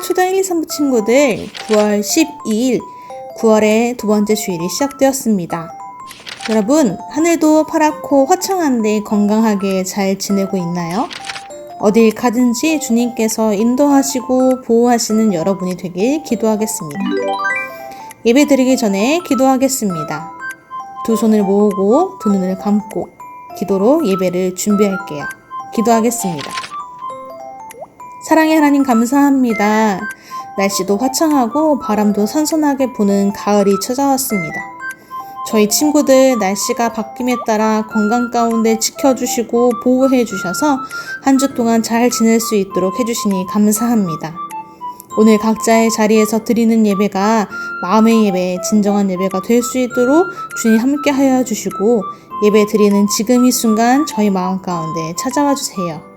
초등 1, 2, 3부 친구들 9월 12일 9월의 두 번째 주일이 시작되었습니다. 여러분, 하늘도 파랗고 화창한데 건강하게 잘 지내고 있나요? 어딜 가든지 주님께서 인도하시고 보호하시는 여러분이 되길 기도하겠습니다. 예배 드리기 전에 기도하겠습니다. 두 손을 모으고 두 눈을 감고 기도로 예배를 준비할게요. 기도하겠습니다. 사랑의 하나님 감사합니다. 날씨도 화창하고 바람도 선선하게 부는 가을이 찾아왔습니다. 저희 친구들 날씨가 바뀜에 따라 건강 가운데 지켜주시고 보호해 주셔서 한 주 동안 잘 지낼 수 있도록 해주시니 감사합니다. 오늘 각자의 자리에서 드리는 예배가 마음의 예배, 진정한 예배가 될 수 있도록 주님 함께 하여 주시고 예배 드리는 지금 이 순간 저희 마음 가운데 찾아와 주세요.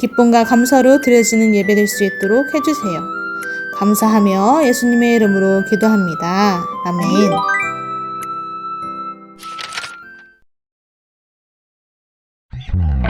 기쁨과 감사로 드려지는 예배 될 수 있도록 해주세요. 감사하며 예수님의 이름으로 기도합니다. 아멘. 하고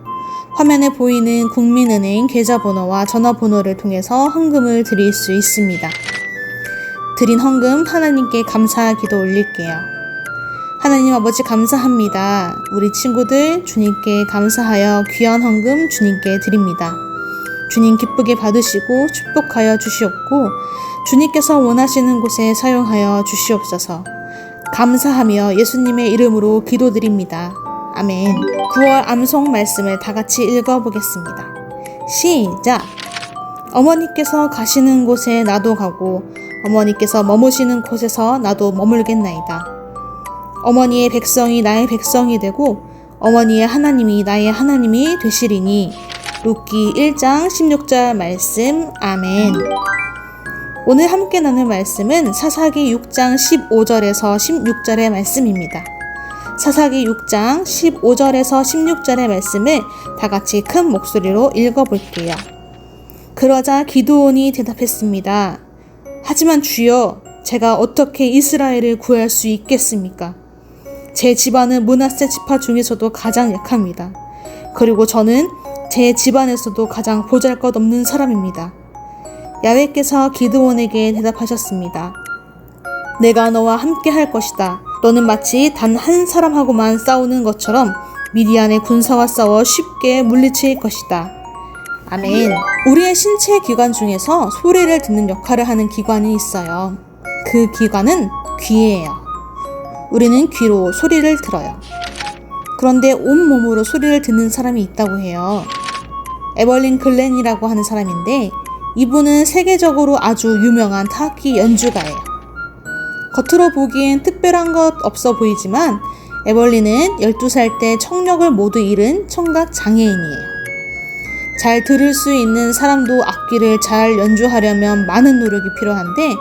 화면에 보이는 국민은행 계좌번호와 전화번호를 통해서 헌금을 드릴 수 있습니다. 드린 헌금 하나님께 감사 기도 올릴게요. 하나님 아버지 감사합니다. 우리 친구들 주님께 감사하여 귀한 헌금 주님께 드립니다. 주님 기쁘게 받으시고 축복하여 주시옵고 주님께서 원하시는 곳에 사용하여 주시옵소서. 감사하며 예수님의 이름으로 기도드립니다. 아멘. 9월 암송 말씀을 다 같이 읽어보겠습니다. 시작. 어머니께서 가시는 곳에 나도 가고 어머니께서 머무시는 곳에서 나도 머물겠나이다. 어머니의 백성이 나의 백성이 되고 어머니의 하나님이 나의 하나님이 되시리니 룻기 1장 16절 말씀 아멘. 오늘 함께 나눌 말씀은 사사기 6장 15절에서 16절의 말씀입니다. 사사기 6장 15절에서 16절의 말씀을 다 같이 큰 목소리로 읽어볼게요. 그러자 기도온이 대답했습니다. 하지만 주여, 제가 어떻게 이스라엘을 구할 수 있겠습니까? 제 집안은 문하세 지파 중에서도 가장 약합니다. 그리고 저는 제 집안에서도 가장 보잘것없는 사람입니다. 야훼께서 기드온에게 대답하셨습니다. 내가 너와 함께 할 것이다. 너는 마치 단 한 사람하고만 싸우는 것처럼 미디안의 군사와 싸워 쉽게 물리칠 것이다. 아멘. 우리의 신체 기관 중에서 소리를 듣는 역할을 하는 기관이 있어요. 그 기관은 귀예요. 우리는 귀로 소리를 들어요. 그런데 온몸으로 소리를 듣는 사람이 있다고 해요. 에벌린 글렌이라고 하는 사람인데 이분은 세계적으로 아주 유명한 타악기 연주가예요. 겉으로 보기엔 특별한 것 없어 보이지만 에벌린은 12살 때 청력을 모두 잃은 청각 장애인이에요. 잘 들을 수 있는 사람도 악기를 잘 연주하려면 많은 노력이 필요한데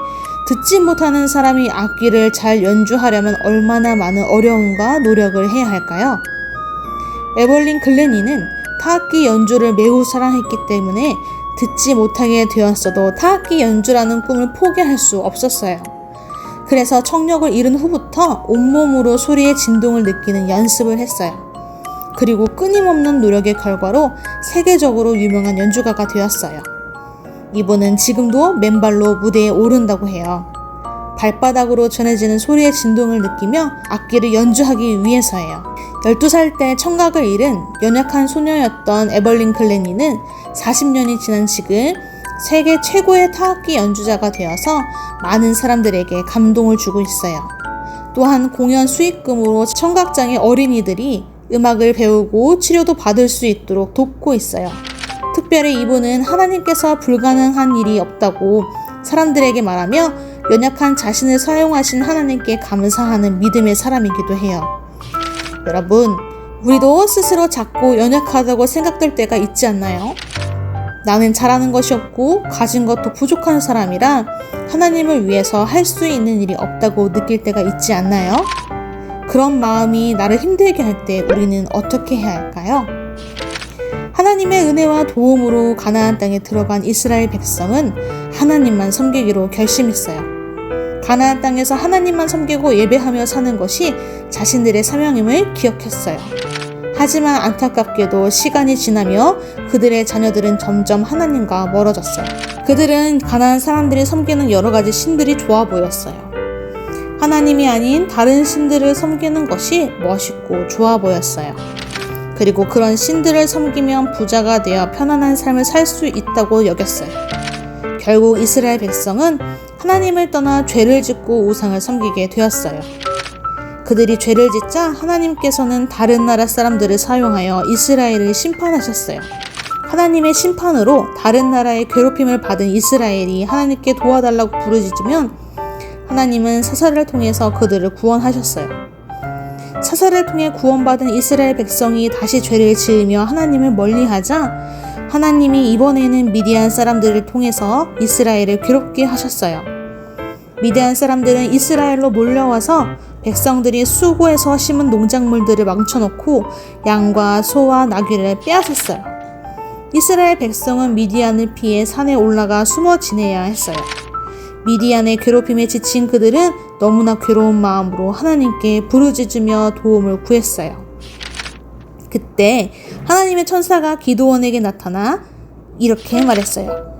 듣지 못하는 사람이 악기를 잘 연주하려면 얼마나 많은 어려움과 노력을 해야 할까요? 에벌린 글레니는 타악기 연주를 매우 사랑했기 때문에 듣지 못하게 되었어도 타악기 연주라는 꿈을 포기할 수 없었어요. 그래서 청력을 잃은 후부터 온몸으로 소리의 진동을 느끼는 연습을 했어요. 그리고 끊임없는 노력의 결과로 세계적으로 유명한 연주가가 되었어요. 이분은 지금도 맨발로 무대에 오른다고 해요. 발바닥으로 전해지는 소리의 진동을 느끼며 악기를 연주하기 위해서예요. 12살 때 청각을 잃은 연약한 소녀였던 에벌린 클레니는 40년이 지난 지금 세계 최고의 타악기 연주자가 되어서 많은 사람들에게 감동을 주고 있어요. 또한 공연 수익금으로 청각장애 어린이들이 음악을 배우고 치료도 받을 수 있도록 돕고 있어요. 특별히 이분은 하나님께서 불가능한 일이 없다고 사람들에게 말하며 연약한 자신을 사용하신 하나님께 감사하는 믿음의 사람이기도 해요. 여러분, 우리도 스스로 작고 연약하다고 생각될 때가 있지 않나요? 나는 잘하는 것이 없고 가진 것도 부족한 사람이라 하나님을 위해서 할 수 있는 일이 없다고 느낄 때가 있지 않나요? 그런 마음이 나를 힘들게 할 때 우리는 어떻게 해야 할까요? 하나님의 은혜와 도움으로 가나안 땅에 들어간 이스라엘 백성은 하나님만 섬기기로 결심했어요. 가나안 땅에서 하나님만 섬기고 예배하며 사는 것이 자신들의 사명임을 기억했어요. 하지만 안타깝게도 시간이 지나며 그들의 자녀들은 점점 하나님과 멀어졌어요. 그들은 가나안 사람들이 섬기는 여러 가지 신들이 좋아 보였어요. 하나님이 아닌 다른 신들을 섬기는 것이 멋있고 좋아 보였어요. 그리고 그런 신들을 섬기면 부자가 되어 편안한 삶을 살 수 있다고 여겼어요. 결국 이스라엘 백성은 하나님을 떠나 죄를 짓고 우상을 섬기게 되었어요. 그들이 죄를 짓자 하나님께서는 다른 나라 사람들을 사용하여 이스라엘을 심판하셨어요. 하나님의 심판으로 다른 나라의 괴롭힘을 받은 이스라엘이 하나님께 도와달라고 부르짖으면 하나님은 사사를 통해서 그들을 구원하셨어요. 사사를 통해 구원받은 이스라엘 백성이 다시 죄를 지으며 하나님을 멀리하자 하나님이 이번에는 미디안 사람들을 통해서 이스라엘을 괴롭게 하셨어요. 미디안 사람들은 이스라엘로 몰려와서 백성들이 수고해서 심은 농작물들을 망쳐놓고 양과 소와 나귀를 빼앗았어요. 이스라엘 백성은 미디안을 피해 산에 올라가 숨어 지내야 했어요. 미디안의 괴롭힘에 지친 그들은 너무나 괴로운 마음으로 하나님께 부르짖으며 도움을 구했어요. 그때 하나님의 천사가 기도원에게 나타나 이렇게 말했어요.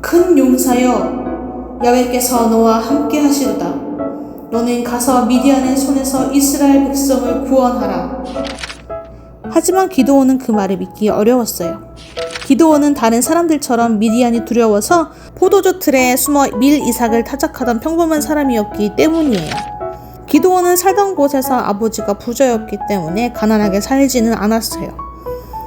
큰 용사여, 야훼께서 너와 함께 하시도다. 너는 가서 미디안의 손에서 이스라엘 백성을 구원하라. 하지만 기도원은 그 말을 믿기 어려웠어요. 기도원은 다른 사람들처럼 미디안이 두려워서 포도주 틀에 숨어 밀 이삭을 타작하던 평범한 사람이었기 때문이에요. 기도원은 살던 곳에서 아버지가 부자였기 때문에 가난하게 살지는 않았어요.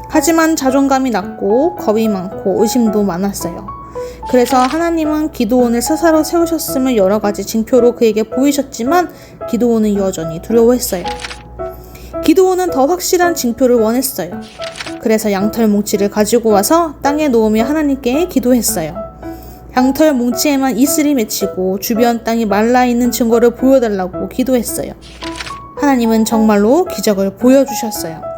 하지만 자존감이 낮고 겁이 많고 의심도 많았어요. 그래서 하나님은 기도원을 사사로 세우셨음을 여러 가지 징표로 그에게 보이셨지만 기도원은 여전히 두려워했어요. 기도원은 더 확실한 징표를 원했어요. 그래서 양털 뭉치를 가지고 와서 땅에 놓으며 하나님께 기도했어요. 양털 뭉치에만 이슬이 맺히고 주변 땅이 말라 있는 증거를 보여달라고 기도했어요. 하나님은 정말로 기적을 보여주셨어요.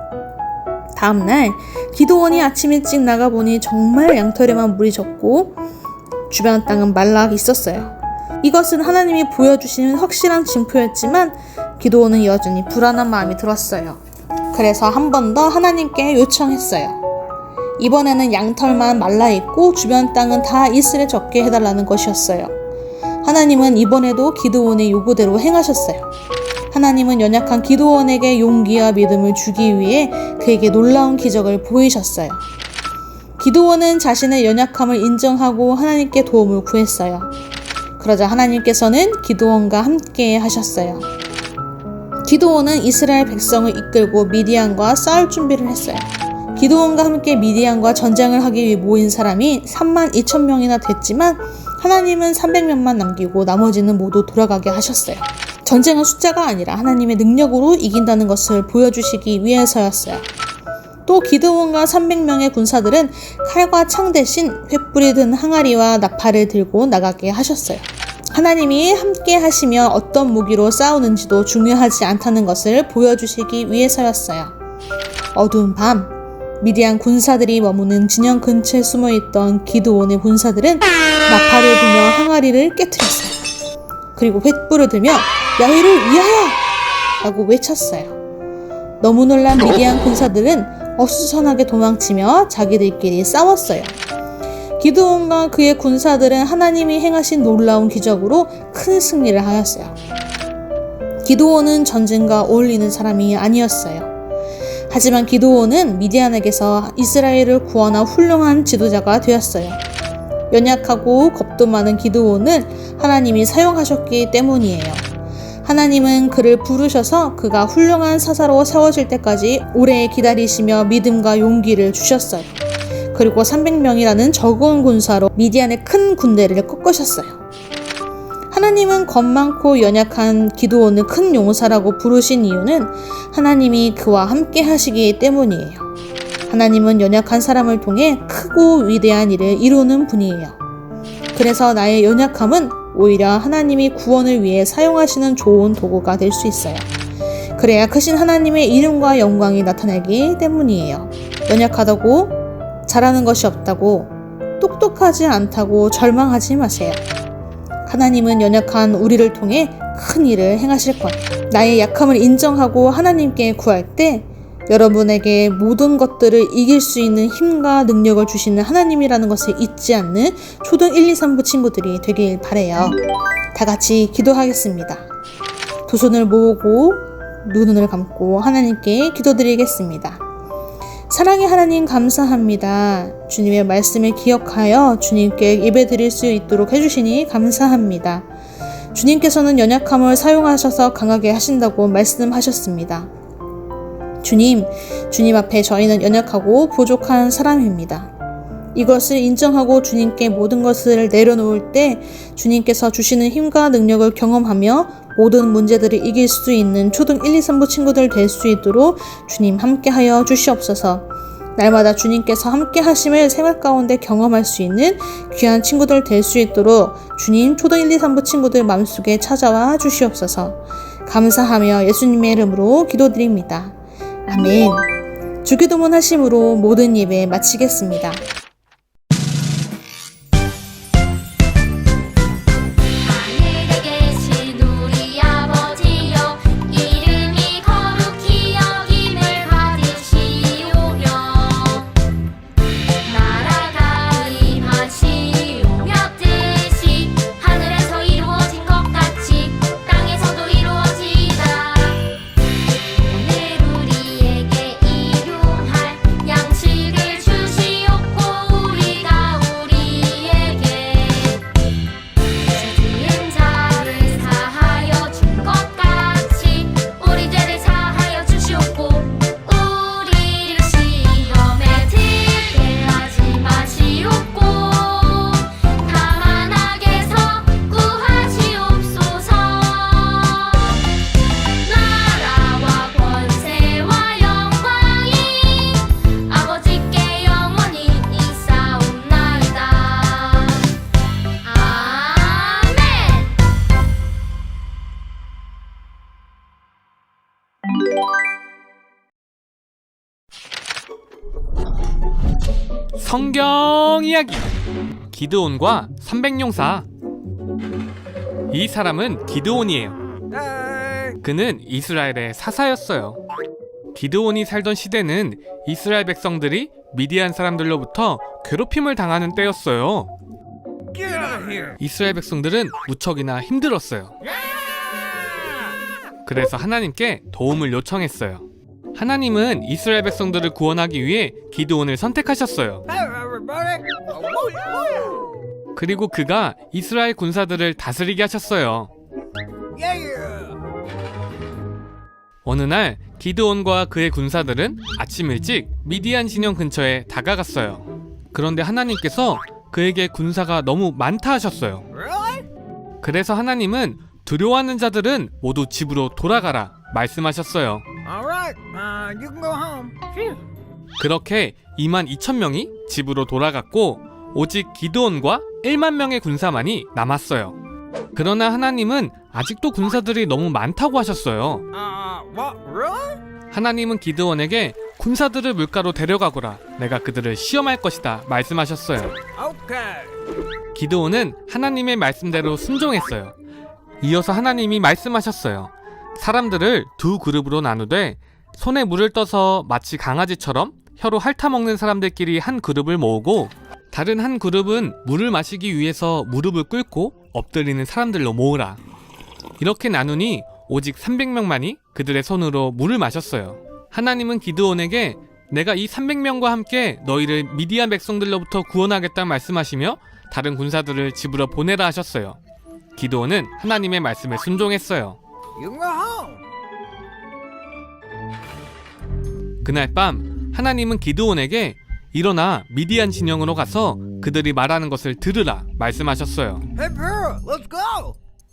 다음날 기도원이 아침 일찍 나가보니 정말 양털에만 물이 졌고 주변 땅은 말라 있었어요. 이것은 하나님이 보여주시는 확실한 징표였지만 기도원은 여전히 불안한 마음이 들었어요. 그래서 한 번 더 하나님께 요청했어요. 이번에는 양털만 말라 있고 주변 땅은 다 이슬에 적게 해달라는 것이었어요. 하나님은 이번에도 기도원의 요구대로 행하셨어요. 하나님은 연약한 기도원에게 용기와 믿음을 주기 위해 그에게 놀라운 기적을 보이셨어요. 기도원은 자신의 연약함을 인정하고 하나님께 도움을 구했어요. 그러자 하나님께서는 기도원과 함께 하셨어요. 기도원은 이스라엘 백성을 이끌고 미디안과 싸울 준비를 했어요. 기도원과 함께 미디안과 전쟁을 하기 위해 모인 사람이 3만 2천 명이나 됐지만 하나님은 300명만 남기고 나머지는 모두 돌아가게 하셨어요. 전쟁은 숫자가 아니라 하나님의 능력으로 이긴다는 것을 보여주시기 위해서였어요. 또 기드온과 300명의 군사들은 칼과 창 대신 횃불이 든 항아리와 나팔을 들고 나가게 하셨어요. 하나님이 함께 하시며 어떤 무기로 싸우는지도 중요하지 않다는 것을 보여주시기 위해서였어요. 어두운 밤, 미디안 군사들이 머무는 진영 근처에 숨어 있던 기드온의 군사들은 나팔을 불며 항아리를 깨뜨렸어요. 그리고 횃불을 들며 야훼를 위하여! 라고 외쳤어요. 너무 놀란 미디안 군사들은 어수선하게 도망치며 자기들끼리 싸웠어요. 기드온과 그의 군사들은 하나님이 행하신 놀라운 기적으로 큰 승리를 하였어요. 기드온은 전쟁과 어울리는 사람이 아니었어요. 하지만 기드온은 미디안에게서 이스라엘을 구원한 훌륭한 지도자가 되었어요. 연약하고 겁도 많은 기드온을 하나님이 사용하셨기 때문이에요. 하나님은 그를 부르셔서 그가 훌륭한 사사로 세워질 때까지 오래 기다리시며 믿음과 용기를 주셨어요. 그리고 300명이라는 적은 군사로 미디안의 큰 군대를 꺾으셨어요. 하나님은 겁 많고 연약한 기도원을 큰 용사라고 부르신 이유는 하나님이 그와 함께 하시기 때문이에요. 하나님은 연약한 사람을 통해 크고 위대한 일을 이루는 분이에요. 그래서 나의 연약함은 오히려 하나님이 구원을 위해 사용하시는 좋은 도구가 될 수 있어요. 그래야 크신 하나님의 이름과 영광이 나타나기 때문이에요. 연약하다고 잘하는 것이 없다고 똑똑하지 않다고 절망하지 마세요. 하나님은 연약한 우리를 통해 큰 일을 행하실 거예요. 나의 약함을 인정하고 하나님께 구할 때 여러분에게 모든 것들을 이길 수 있는 힘과 능력을 주시는 하나님이라는 것을 잊지 않는 초등 1, 2, 3부 친구들이 되길 바래요. 다 같이 기도하겠습니다. 두 손을 모으고 눈을 감고 하나님께 기도드리겠습니다. 사랑의 하나님 감사합니다. 주님의 말씀을 기억하여 주님께 예배 드릴 수 있도록 해주시니 감사합니다. 주님께서는 연약함을 사용하셔서 강하게 하신다고 말씀하셨습니다. 주님, 주님 앞에 저희는 연약하고 부족한 사람입니다. 이것을 인정하고 주님께 모든 것을 내려놓을 때 주님께서 주시는 힘과 능력을 경험하며 모든 문제들을 이길 수 있는 초등 1, 2, 3부 친구들 될 수 있도록 주님 함께하여 주시옵소서. 날마다 주님께서 함께 하심을 생활 가운데 경험할 수 있는 귀한 친구들 될 수 있도록 주님 초등 1, 2, 3부 친구들 마음속에 찾아와 주시옵소서. 감사하며 예수님의 이름으로 기도드립니다. 아멘. 주기도문 하심으로 모든 예배 마치겠습니다. 성경 이야기 기드온과 300용사 이 사람은 기드온이에요. 그는 이스라엘의 사사였어요. 기드온이 살던 시대는 이스라엘 백성들이 미디안 사람들로부터 괴롭힘을 당하는 때였어요. 이스라엘 백성들은 무척이나 힘들었어요. 그래서 하나님께 도움을 요청했어요. 하나님은 이스라엘 백성들을 구원하기 위해 기드온을 선택하셨어요. 그리고 그가 이스라엘 군사들을 다스리게 하셨어요. 어느 날 기드온과 그의 군사들은 아침 일찍 미디안 진영 근처에 다가갔어요. 그런데 하나님께서 그에게 군사가 너무 많다 하셨어요. 그래서 하나님은 두려워하는 자들은 모두 집으로 돌아가라 말씀하셨어요. 그렇게 2만 2천 명이 집으로 돌아갔고 오직 기드온과 1만 명의 군사만이 남았어요. 그러나 하나님은 아직도 군사들이 너무 많다고 하셨어요. Uh, what, really? 하나님은 기드온에게 군사들을 물가로 데려가거라. 내가 그들을 시험할 것이다. 말씀하셨어요. 기드온은 하나님의 말씀대로 순종했어요. 이어서 하나님이 말씀하셨어요. 사람들을 두 그룹으로 나누되 손에 물을 떠서 마치 강아지처럼 혀로 핥아먹는 사람들끼리 한 그룹을 모으고 다른 한 그룹은 물을 마시기 위해서 무릎을 꿇고 엎드리는 사람들로 모으라. 이렇게 나누니 오직 300명만이 그들의 손으로 물을 마셨어요. 하나님은 기드온에게 내가 이 300명과 함께 너희를 미디안 백성들로부터 구원하겠다 말씀하시며 다른 군사들을 집으로 보내라 하셨어요. 기드온은 하나님의 말씀에 순종했어요. 그날 밤 하나님은 기드온에게 일어나 미디안 진영으로 가서 그들이 말하는 것을 들으라 말씀하셨어요.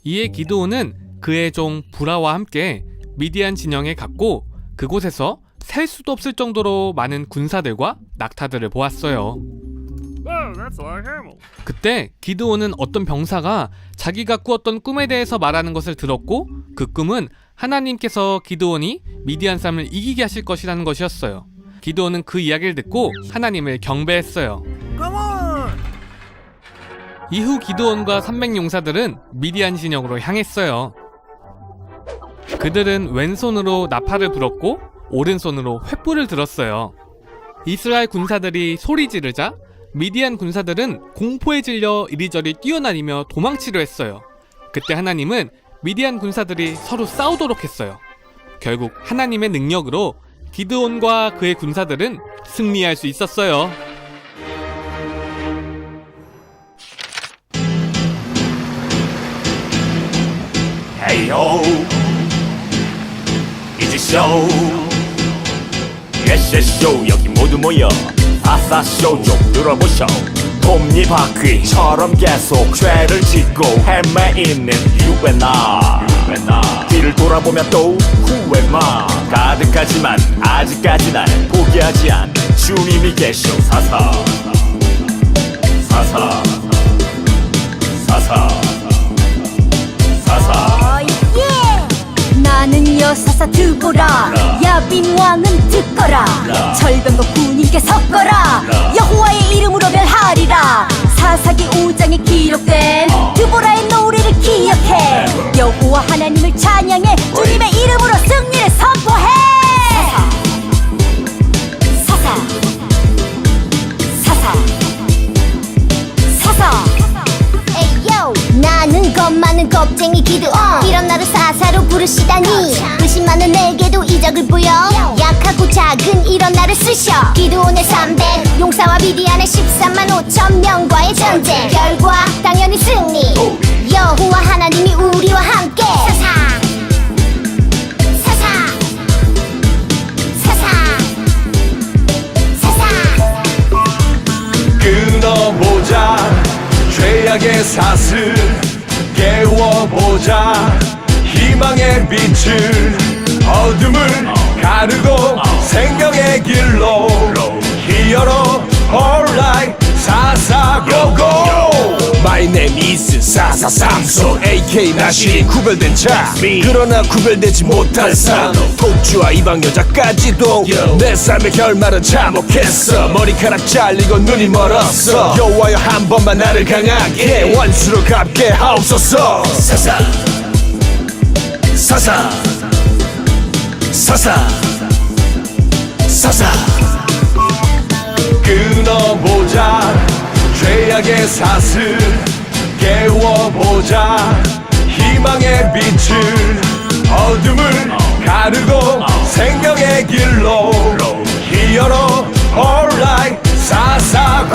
이에 기드온은 그의 종 부라와 함께 미디안 진영에 갔고 그곳에서 셀 수도 없을 정도로 많은 군사들과 낙타들을 보았어요. 그때 기드온은 어떤 병사가 자기가 꾸었던 꿈에 대해서 말하는 것을 들었고 그 꿈은 하나님께서 기드온이 미디안 사람을 이기게 하실 것이라는 것이었어요. 기드온은 그 이야기를 듣고 하나님을 경배했어요. 이후 기드온과 300용사들은 미디안 진영으로 향했어요. 그들은 왼손으로 나팔을 불었고 오른손으로 횃불을 들었어요. 이스라엘 군사들이 소리 지르자 미디안 군사들은 공포에 질려 이리저리 뛰어다니며 도망치려 했어요. 그때 하나님은 미디안 군사들이 서로 싸우도록 했어요. 결국 하나님의 능력으로 기드온과 그의 군사들은 승리할 수 있었어요. 헤이호 이제 쇼 예세쇼 여기 모두 모여 아싸 쇼 좀 들어보쇼 톱니바퀴처럼 계속 죄를 짓고 헤매있는 유배나 뒤를 돌아보면 또 후회만 가득하지만 아직까지 날 포기하지 않는 주님이 계셔. 사사. 사사. 사사 여사사 두보라. 야빈 왕은 듣거라. 절병과 군인께 섞어라. 여호와의 이름으로 멸하리라. 사사기 5장에 기록된 두보라의 노래를 기억해. 여호와 하나님을 찬양해 주님 적을 보여? 약하고 작은 이런 나를 쓰셔. 기드온의 300 용사와 미디안의 13만 5천 명과의 전쟁. 결과 당연히 승리. 여호와 하나님이 우리와 함께. 사사. 사사. 사사. 사사. 끊어보자. 죄악의 사슬 깨워보자. 희망의 빛을 어둠을 가르고 생명의 길로 히어로 alright 사사고고. My 네임 이스 사사삼소 AK 나시 구별된 자. 그러나 구별되지 못할 산 독주와 이방 여자까지도 내 삶의 결말은 참혹했어. 머리카락 잘리고 눈이 멀었어. 여호와여 한 번만 나를 강하게. 원수로 갚게 하옵소서. 사사. 사사 사사. 사사. 끊어보자. 죄악의 사슬 깨워보자. 희망의 빛을 어둠을 가르고 생명의 길로 히어로 alright 사사